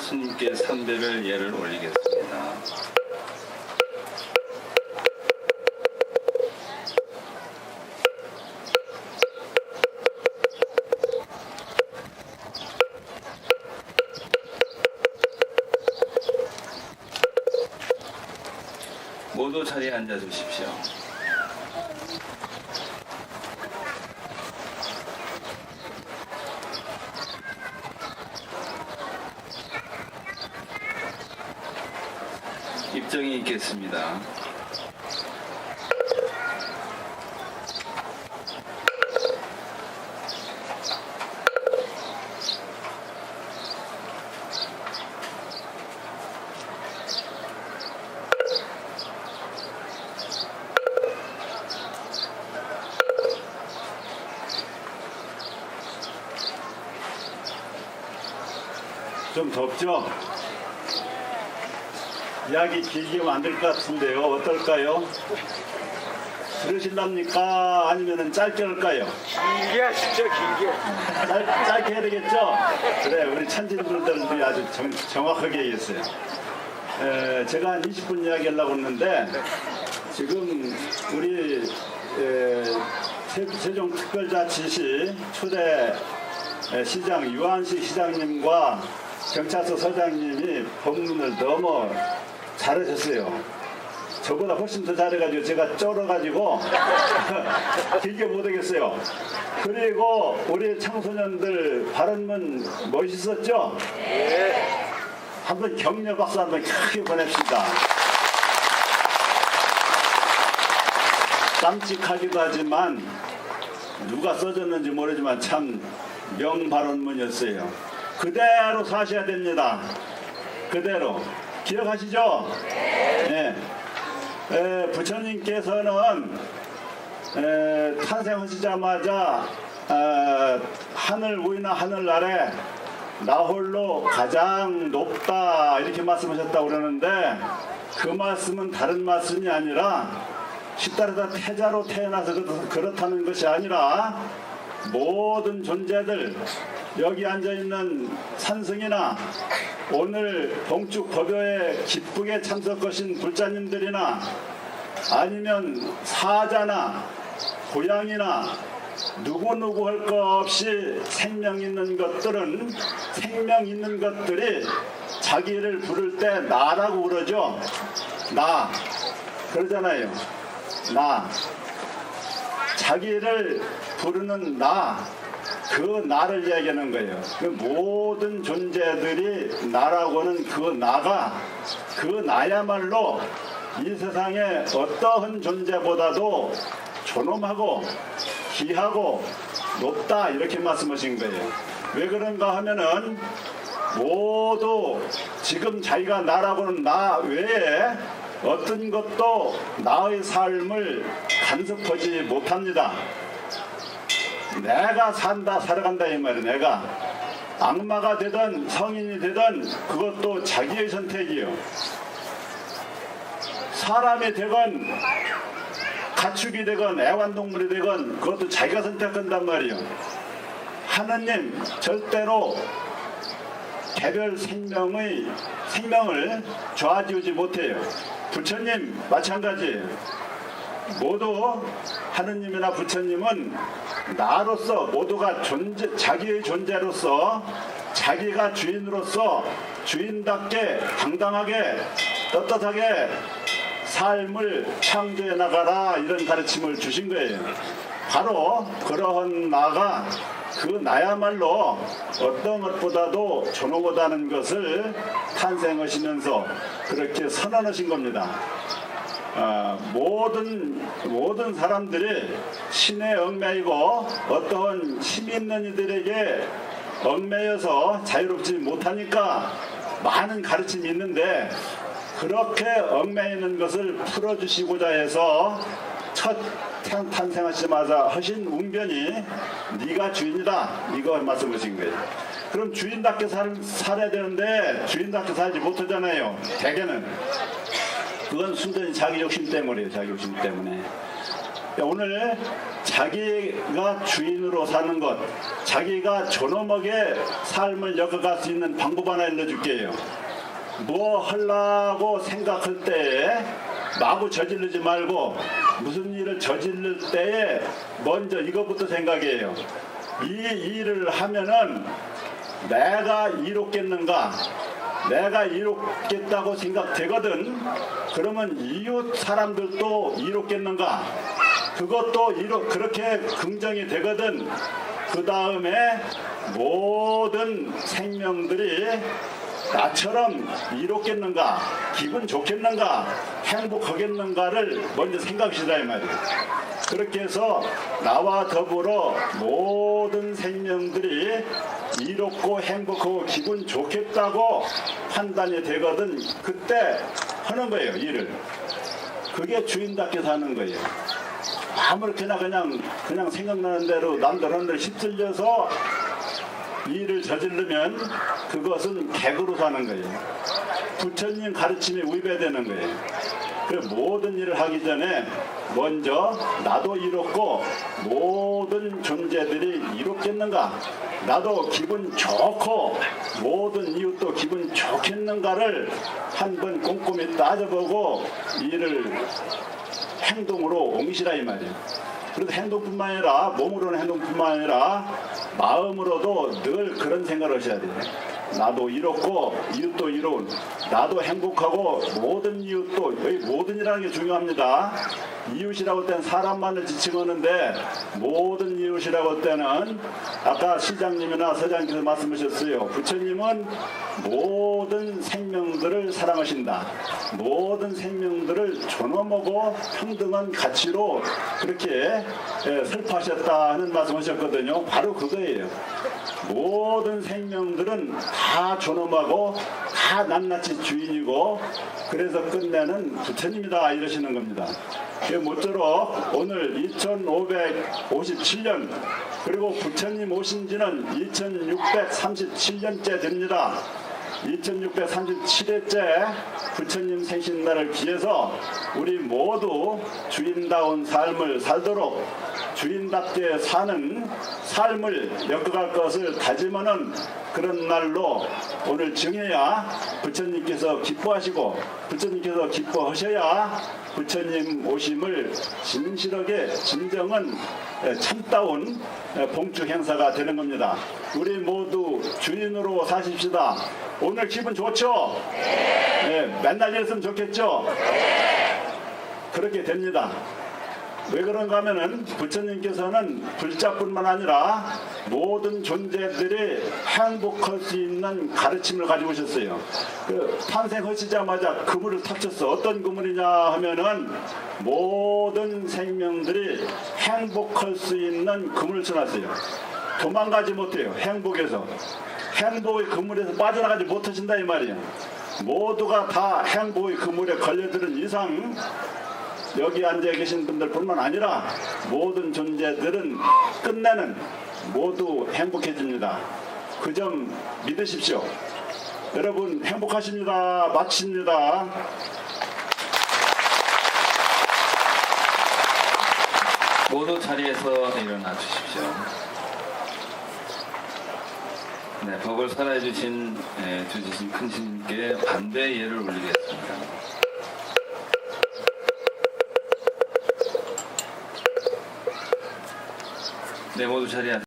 채로 스님께 삼배별 예를 올리겠습니다. 모두 자리에 앉아 주십시오. 입정이 있겠습니다. 좀 덥죠? 이야기 길게 만들 것 같은데요. 어떨까요? 들으실랍니까? 아니면 짧게 할까요? 길게 하시죠 길게 짧, 짧게 해야 되겠죠? 그래, 우리 천진분들도 아주 정, 정확하게 얘기했어요. 에, 제가 한 20분 이야기 하려고 했는데, 지금 우리 에, 세, 세종특별자치시 초대 에, 시장 유한식 시장님과 경찰서 서장님이 법문을 너무 잘하셨어요. 저보다 훨씬 더 잘해가지고 제가 쩔어가지고 길게 못하겠어요. 그리고 우리 청소년들 발언문 멋있었죠? 한번 격려 박수 한번 크게 보냅시다. 깜찍하기도 하지만 누가 써줬는지 모르지만 참 명발언문이었어요. 그대로 사셔야 됩니다. 그대로 기억하시죠? 네. 에, 부처님께서는 에, 탄생하시자마자 아, 하늘 위나 하늘 아래 나 홀로 가장 높다 이렇게 말씀하셨다고 그러는데 그 말씀은 다른 말씀이 아니라 시따르다 태자로 태어나서 그렇- 그렇다는 것이 아니라 모든 존재들 여기 앉아 있는 산승이나 오늘 동축 법요에 기쁘게 참석하신 불자님들이나 아니면 사자나 고양이나 누구누구 할 것 없이 생명 있는 것들은 생명 있는 것들이 자기를 부를 때 나라고 그러죠. 나. 그러잖아요. 나. 자기를 부르는 나. 그 나를 얘기하는 거예요. 그 모든 존재들이 나라고는 그 나가 그 나야말로 이 세상에 어떠한 존재보다도 존엄하고 귀하고 높다 이렇게 말씀하신 거예요. 왜 그런가 하면은 모두 지금 자기가 나라고는 나 외에 어떤 것도 나의 삶을 간섭하지 못합니다. 내가 산다 살아간다 이 말이에요. 내가 악마가 되든 성인이 되든 그것도 자기의 선택이요. 사람이 되건 가축이 되건 애완동물이 되건 그것도 자기가 선택한단 말이에요. 하느님 절대로 개별 생명의 생명을 좌지우지 못해요. 부처님 마찬가지예요. 모두 하느님이나 부처님은 나로서 모두가 존재 자기의 존재로서 자기가 주인으로서 주인답게 당당하게 떳떳하게 삶을 창조해 나가라 이런 가르침을 주신 거예요. 바로 그러한 나가 그 나야말로 어떤 것보다도 존엄하다는 것을 탄생하시면서 그렇게 선언하신 겁니다. 아, 모든 모든 사람들이 신에 얽매이고 어떠한 힘 있는 이들에게 얽매여서 자유롭지 못하니까 많은 가르침이 있는데 그렇게 얽매이는 것을 풀어주시고자 해서 첫 탄- 탄생하시자마자 하신 웅변이 네가 주인이다 이거 말씀하신 거예요. 그럼 주인답게 살, 살아야 되는데 주인답게 살지 못하잖아요. 대개는 그건 순전히 자기 욕심 때문이에요. 자기 욕심 때문에. 오늘 자기가 주인으로 사는 것, 자기가 존엄하게 삶을 엮어갈 수 있는 방법 하나 알려줄게요. 뭐 하려고 생각할 때에 마구 저지르지 말고 무슨 일을 저지를 때에 먼저 이것부터 생각해요. 이 일을 하면은 내가 이롭겠는가? 내가 이롭겠다고 생각되거든. 그러면 이웃 사람들도 이롭겠는가? 그것도 이로, 그렇게 긍정이 되거든. 그 다음에 모든 생명들이 나처럼 이롭겠는가, 기분 좋겠는가, 행복하겠는가를 먼저 생각시다 이 말이에요. 그렇게 해서 나와 더불어 모든 생명들이 이롭고 행복하고 기분 좋겠다고 판단이 되거든 그때 하는 거예요 일을. 그게 주인답게 사는 거예요. 아무렇게나 그냥 그냥 생각나는 대로 남들 하는 대로 휩쓸려서 일을 저지르면 그것은 객으로 사는 거예요. 부처님 가르침에 위배되는 거예요. 그 모든 일을 하기 전에 먼저 나도 이롭고 모든 존재들이 이롭겠는가 나도 기분 좋고 모든 이웃도 기분 좋겠는가를 한번 꼼꼼히 따져보고 일을 행동으로 옮기시라 이 말이에요. 그래서 행동뿐만 아니라 몸으로는 행동뿐만 아니라 마음으로도 늘 그런 생각을 하셔야 돼요. 나도 이롭고 이웃도 이로운 나도 행복하고 모든 이웃도 여기 모든이라는 게 중요합니다. 이웃이라고 할 때는 사람만을 지칭하는데 모든 이웃이라고 할 때는 아까 시장님이나 서장님께서 말씀하셨어요. 부처님은 모든 생명들을 사랑하신다. 모든 생명들을 존엄하고 평등한 가치로 그렇게 예, 설파하셨다 하는 말씀하셨거든요. 바로 그거예요. 모든 생명들은 다 존엄하고 다 낱낱이 주인이고 그래서 끝내는 부처님이다 이러시는 겁니다. 그 모쪼록 오늘 2557년 그리고 부처님 오신 지는 2637년째 됩니다. 2637회째 부처님 생신 날을 기해서 우리 모두 주인다운 삶을 살도록 주인답게 사는 삶을 엮어갈 것을 다짐하는 그런 날로 오늘 정해야 부처님께서 기뻐하시고 부처님께서 기뻐하셔야 부처님 오심을 진실하게 진정한 에, 참다운 에, 봉축 행사가 되는 겁니다. 우리 모두 주인으로 사십시다. 오늘 기분 좋죠? 네, 맨날 이랬으면 좋겠죠? 그렇게 됩니다. 왜 그런가 하면은 부처님께서는 불자뿐만 아니라 모든 존재들이 행복할 수 있는 가르침을 가지고 오셨어요. 그 탄생하시자마자 그물을 탑쳤어. 어떤 그물이냐 하면은 모든 생명들이 행복할 수 있는 그물을 쳐놨어요. 도망가지 못해요. 행복에서. 행복의 그물에서 빠져나가지 못하신다 이 말이에요. 모두가 다 행복의 그물에 걸려드는 이상 여기 앉아 계신 분들뿐만 아니라 모든 존재들은 끝내는 모두 행복해집니다. 그 점 믿으십시오. 여러분 행복하십니다. 마칩니다. 모두 자리에서 일어나 주십시오. 네, 법을 살아해 주신 예, 주지신 큰 스님께 반대 예를 올리겠습니다. 네, 모두 자리에